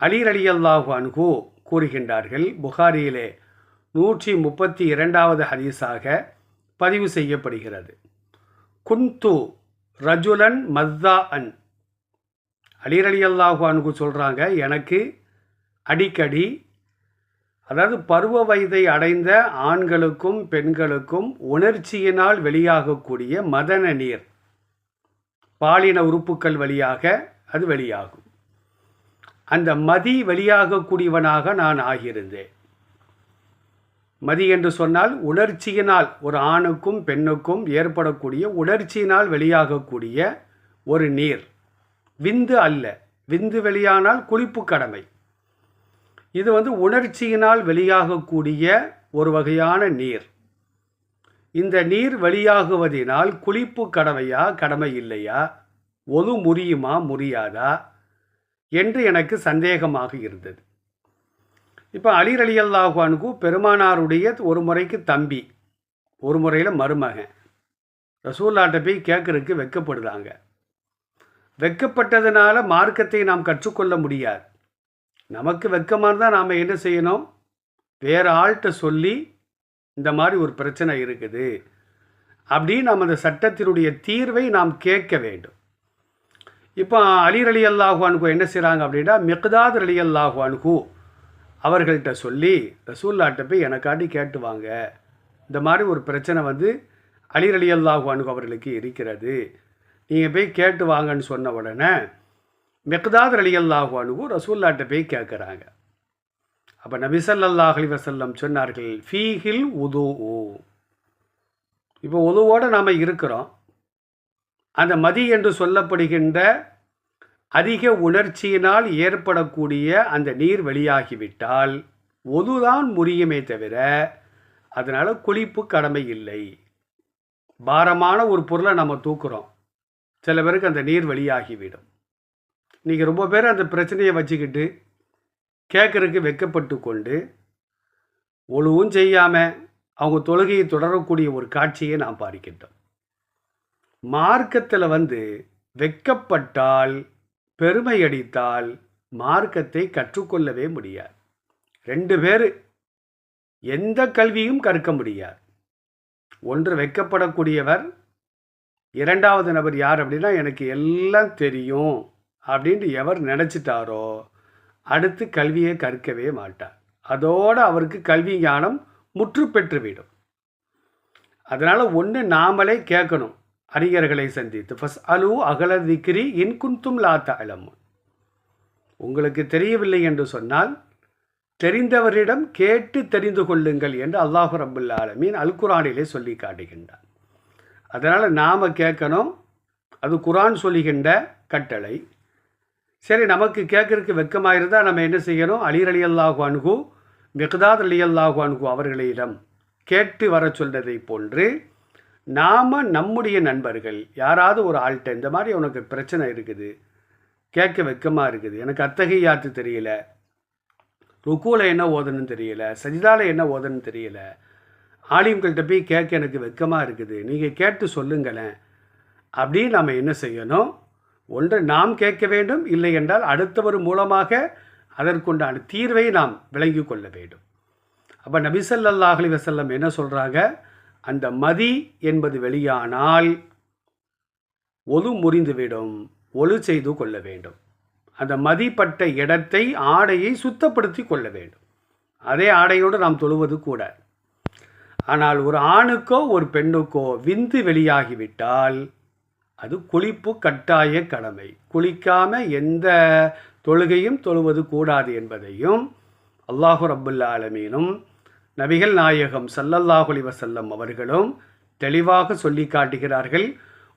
அலி அலியல்லாஹு அன்ஹூ கூறுகின்றார்கள் புகாரியிலே நூற்றி முப்பத்தி இரண்டாவது ஹதீஸாக பதிவு செய்யப்படுகிறது. குந்து ரஜுலன் மத்தா அன் அலி அலியல்லாஹு அன்ஹு சொல்கிறாங்க எனக்கு அடிக்கடி அதாவது பருவ வயதை அடைந்த ஆண்களுக்கும் பெண்களுக்கும் உணர்ச்சியினால் வெளியாகக்கூடிய மதன நீர் பாலின உறுப்புக்கள் வழியாக அது வெளியாகும். அந்த மதி வெளியாகக்கூடியவனாக நான் ஆகியிருந்தேன். மதி என்று சொன்னால் உணர்ச்சியினால் ஒரு ஆணுக்கும் பெண்ணுக்கும் ஏற்படக்கூடிய உணர்ச்சியினால் வெளியாகக்கூடிய ஒரு நீர். விந்து அல்ல விந்து வெளியானால் குளிப்பு கடமை. இது வந்து உணர்ச்சியினால் வெளியாகக்கூடிய ஒரு வகையான நீர். இந்த நீர் வெளியாகுவதினால் குளிப்பு கடமையா கடமை இல்லையா? ஒது முறியுமா முறியாதா? என்று எனக்கு சந்தேகமாக இருந்தது. இப்போ அலிர் அலி அல்லாஹானுக்கு பெருமானாருடைய ஒரு முறைக்கு தம்பி ஒரு முறையில் மருமகன். ரசூல்லாட்ட போய் கேட்கறதுக்கு வெக்கப்படுறாங்க. வெக்கப்பட்டதுனால மார்க்கத்தை நாம் கற்றுக்கொள்ள முடியாது. நமக்கு வெக்கமாக இருந்தால் நாம் என்ன செய்யணும்? வேறு ஆள்கிட்ட சொல்லி இந்த மாதிரி ஒரு பிரச்சனை இருக்குது. அப்படின்னு நம்ம அந்த சட்டத்தினுடைய தீர்வை நாம் கேட்க வேண்டும். இப்போ அலிர் அலி அல்லாஹுவானுக்கு என்ன செய்கிறாங்க அப்படின்னா மெக்தாத் அலி அல்லாஹுவானுக்கு அவர்கள்ட்ட சொல்லி ரசூல்லாட்ட போய் எனக்காண்டி கேட்டுவாங்க இந்த மாதிரி ஒரு பிரச்சனை வந்து அலிர் அலி அல்லாஹுவானுக்கு அவர்களுக்கு இருக்கிறது. நீங்கள் போய் கேட்டு வாங்கன்னு சொன்ன உடனே மெக்தாத் அலி அல்லாஹுவானுக்கு ரசூல்லாட்ட போய் கேட்குறாங்க அப்போ நபிசல்லாஹ் அலி வசல்லம் சொன்னார்கள் ஃபீஹில் உது இப்போ உதுவோடு நாம் இருக்கிறோம். அந்த மதி என்று சொல்லப்படுகின்ற அதிக உணர்ச்சியினால் ஏற்படக்கூடிய அந்த நீர் வெளியாகிவிட்டால் ஒதுதான் முறியுமே தவிர அதனால் குளிப்பு கடமை இல்லை. பாரமான ஒரு பொருளை நம்ம தூக்குறோம். சில பேருக்கு அந்த நீர் வெளியாகிவிடும். நீங்கள் ரொம்ப பேர் அந்த பிரச்சனையை வச்சுக்கிட்டு கேட்குறதுக்கு வெக்கப்பட்டு கொண்டு ஒழுவும் செய்யாமல் அவங்க தொழுகையை தொடரக்கூடிய ஒரு காட்சியை நாம் பார்க்கின்றோம். மார்க்கத்தில் வந்து வெக்கப்பட்டால் பெருமை அடித்தால் மார்க்கத்தை கற்றுக்கொள்ளவே முடியாது. ரெண்டு பேர் எந்த கல்வியும் கற்க முடியாது. ஒன்று வெக்கப்படக்கூடியவர் இரண்டாவது நபர் யார் அப்படின்னா எனக்கு எல்லாம் தெரியும் அப்படின்ட்டு எவர் நினச்சிட்டாரோ அடுத்து கல்வியை கற்கவே மாட்டார். அதோடு அவருக்கு கல்வி ஞானம் முற்று பெற்றுவிடும் அதனால் ஒன்று நாமளே கேட்கணும். அறிஞர்களை சந்தித்து ஃபஸ் அலு அகல திக்ரி இன்குந்தும் லாத்த அலமுன் உங்களுக்கு தெரியவில்லை என்று சொன்னால் தெரிந்தவரிடம் கேட்டு தெரிந்து கொள்ளுங்கள் என்று அல்லாஹு ரபுல்ல ஆலமீன் அல் குரானிலே சொல்லி காட்டுகின்றான். அதனால் நாம் கேட்கணும் அது குரான் சொல்லுகின்ற கட்டளை. சரி நமக்கு கேட்கறதுக்கு வெக்கமாக இருந்தால் நம்ம என்ன செய்யணும்? அலீர் அலி அல்லாஹு அணுகு மிகதாத் அலி அல்லாஹு அணுகு அவர்களிடம் கேட்டு வர சொல்றதை போன்று நாம் நம்முடைய நண்பர்கள் யாராவது ஒரு ஆள்கிட்ட இந்த மாதிரி உனக்கு பிரச்சனை இருக்குது கேட்க வெக்கமாக இருக்குது எனக்கு அத்தகையாத்து தெரியல ருக்கூவில் என்ன ஓதணும்னு தெரியல சஜிதாவில் என்ன ஓதணும்னு தெரியல ஆலிம்கள்கிட்ட போய் கேட்க எனக்கு வெக்கமாக இருக்குது நீங்கள் கேட்டு சொல்லுங்களேன் அப்படின்னு நம்ம என்ன செய்யணும்? ஒன்று நாம் கேட்க வேண்டும் இல்லை என்றால் அடுத்தவர் மூலமாக அதற்குண்டான தீர்வை நாம் விளங்கி கொள்ள வேண்டும். அப்போ நபிசல்லாஹலி வசல்லம் என்ன சொல்கிறாங்க அந்த மதி என்பது வெளியானால் ஒது முறிந்துவிடும் ஒழு செய்து கொள்ள வேண்டும். அந்த மதிப்பட்ட இடத்தை ஆடையை சுத்தப்படுத்தி கொள்ள வேண்டும். அதே ஆடையோடு நாம் தொழுவது கூட. ஆனால் ஒரு ஆணுக்கோ ஒரு பெண்ணுக்கோ விந்து வெளியாகிவிட்டால் அது குளிப்பு கட்டாய கடமை. குளிக்காம எந்த தொழுகையும் தொழுவது கூடாது என்பதையும் அல்லாஹு ரபுல்லா ஆலமீனும் நபிகள் நாயகம் சல்லல்லாஹுலி வசல்லம் அவர்களும் தெளிவாக சொல்லி காட்டுகிறார்கள்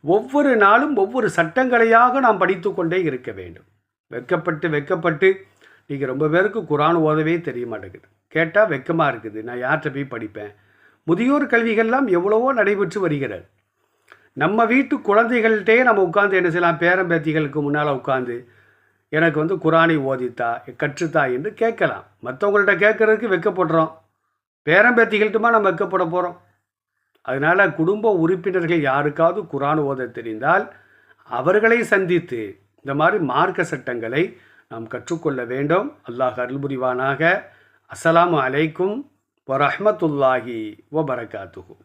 ஒவ்வொரு நாளும் ஒவ்வொரு சட்டங்களையாக நாம் படித்து கொண்டே இருக்க வேண்டும். வெக்கப்பட்டு வெக்கப்பட்டு நீங்கள் ரொம்ப பேருக்கு குரான் ஓதவே தெரிய மாட்டேங்குது. கேட்டால் வெக்கமாக இருக்குது. நான் யார்கிட்ட போய் படிப்பேன்? முதியோர் கல்விகள்லாம் எவ்வளவோ நடைபெற்று வருகிறது. நம்ம வீட்டு குழந்தைகள்கிட்டே நம்ம உட்காந்து என்ன செய்யலாம்? பேரம்பேத்திகளுக்கு முன்னால் உட்காந்து எனக்கு வந்து குரானை ஓதித்தா கற்றுத்தா என்று கேட்கலாம். மற்றவங்கள்ட்ட கேட்குறதுக்கு வெக்கப்படுறோம் பேரம்பேத்திகள்ட்டுமா நம்ம வைக்கப்பட போகிறோம் அதனால் குடும்ப உறுப்பினர்கள் யாருக்காவது குரான் ஓத தெரிந்தால் அவர்களை சந்தித்து இந்த மாதிரி மார்க்க சட்டங்களை நாம் கற்றுக்கொள்ள வேண்டும். அல்லாஹ் அருள்புரிவானாக அஸ்லாம் அலைக்கும் வரஹ்மத்துல்லாஹி வபரகாத்துஹு